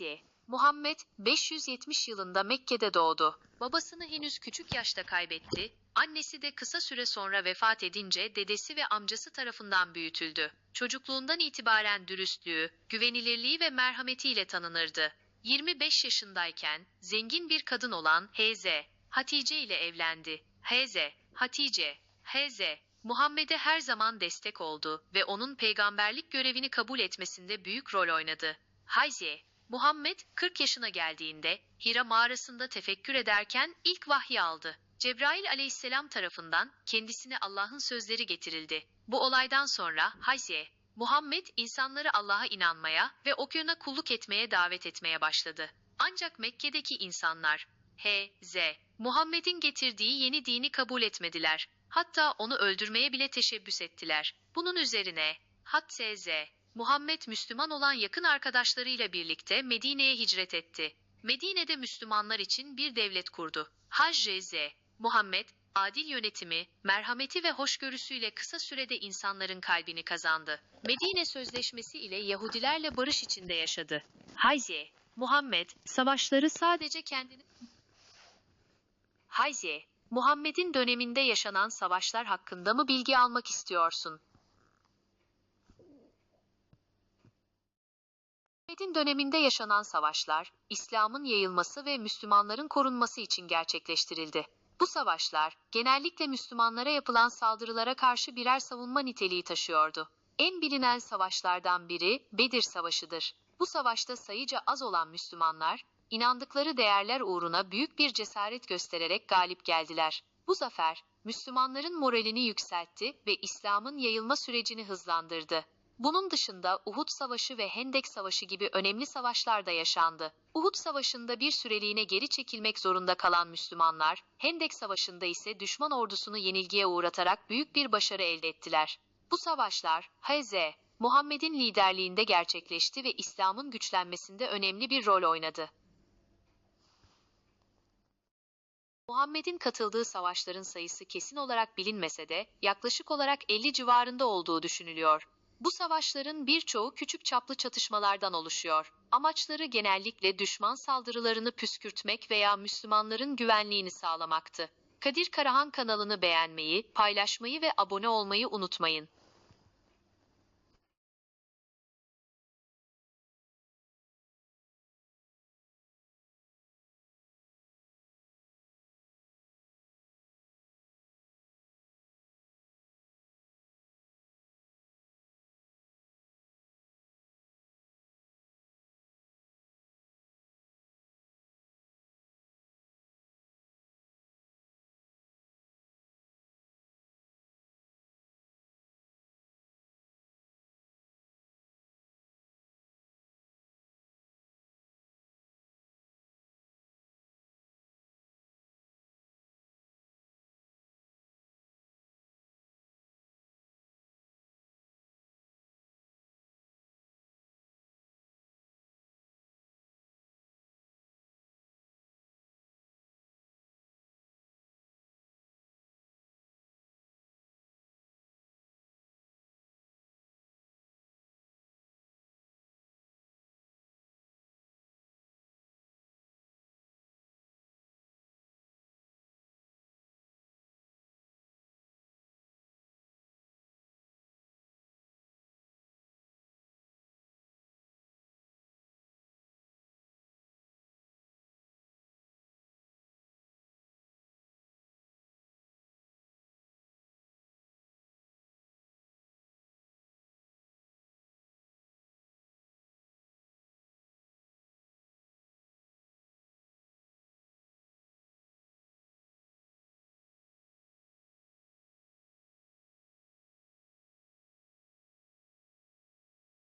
Haydi. Muhammed 570 yılında Mekke'de doğdu. Babasını henüz küçük yaşta kaybetti. Annesi de kısa süre sonra vefat edince dedesi ve amcası tarafından büyütüldü. Çocukluğundan itibaren dürüstlüğü, güvenilirliği ve merhametiyle tanınırdı. 25 yaşındayken zengin bir kadın olan Heze, Hatice ile evlendi. Heze, Hatice, Heze, Muhammed'e her zaman destek oldu ve onun peygamberlik görevini kabul etmesinde büyük rol oynadı. Hayze, Muhammed 40 yaşına geldiğinde Hira mağarasında tefekkür ederken ilk vahyi aldı. Cebrail aleyhisselam tarafından kendisine Allah'ın sözleri getirildi. Bu olaydan sonra Hayze, Muhammed insanları Allah'a inanmaya ve okuyuna kulluk etmeye davet etmeye başladı. Ancak Mekke'deki insanlar H.Z. Muhammed'in getirdiği yeni dini kabul etmediler. Hatta onu öldürmeye bile teşebbüs ettiler. Bunun üzerine Hat.Z. Muhammed Müslüman olan yakın arkadaşlarıyla birlikte Medine'ye hicret etti. Medine'de Müslümanlar için bir devlet kurdu. Hz. Muhammed, adil yönetimi, merhameti ve hoşgörüsüyle kısa sürede insanların kalbini kazandı. Medine Sözleşmesi ile Yahudilerle barış içinde yaşadı. Hayze, Muhammed, savaşları sadece kendini... Hayze, Muhammed'in döneminde yaşanan savaşlar hakkında mı bilgi almak istiyorsun? Muhammed'in döneminde yaşanan savaşlar, İslam'ın yayılması ve Müslümanların korunması için gerçekleştirildi. Bu savaşlar, genellikle Müslümanlara yapılan saldırılara karşı birer savunma niteliği taşıyordu. En bilinen savaşlardan biri Bedir Savaşı'dır. Bu savaşta sayıca az olan Müslümanlar, inandıkları değerler uğruna büyük bir cesaret göstererek galip geldiler. Bu zafer, Müslümanların moralini yükseltti ve İslam'ın yayılma sürecini hızlandırdı. Bunun dışında Uhud Savaşı ve Hendek Savaşı gibi önemli savaşlar da yaşandı. Uhud Savaşı'nda bir süreliğine geri çekilmek zorunda kalan Müslümanlar, Hendek Savaşı'nda ise düşman ordusunu yenilgiye uğratarak büyük bir başarı elde ettiler. Bu savaşlar, Hz. Muhammed'in liderliğinde gerçekleşti ve İslam'ın güçlenmesinde önemli bir rol oynadı. Muhammed'in katıldığı savaşların sayısı kesin olarak bilinmese de yaklaşık olarak 50 civarında olduğu düşünülüyor. Bu savaşların birçoğu küçük çaplı çatışmalardan oluşuyor. Amaçları genellikle düşman saldırılarını püskürtmek veya Müslümanların güvenliğini sağlamaktı. Kadir Karahan kanalını beğenmeyi, paylaşmayı ve abone olmayı unutmayın.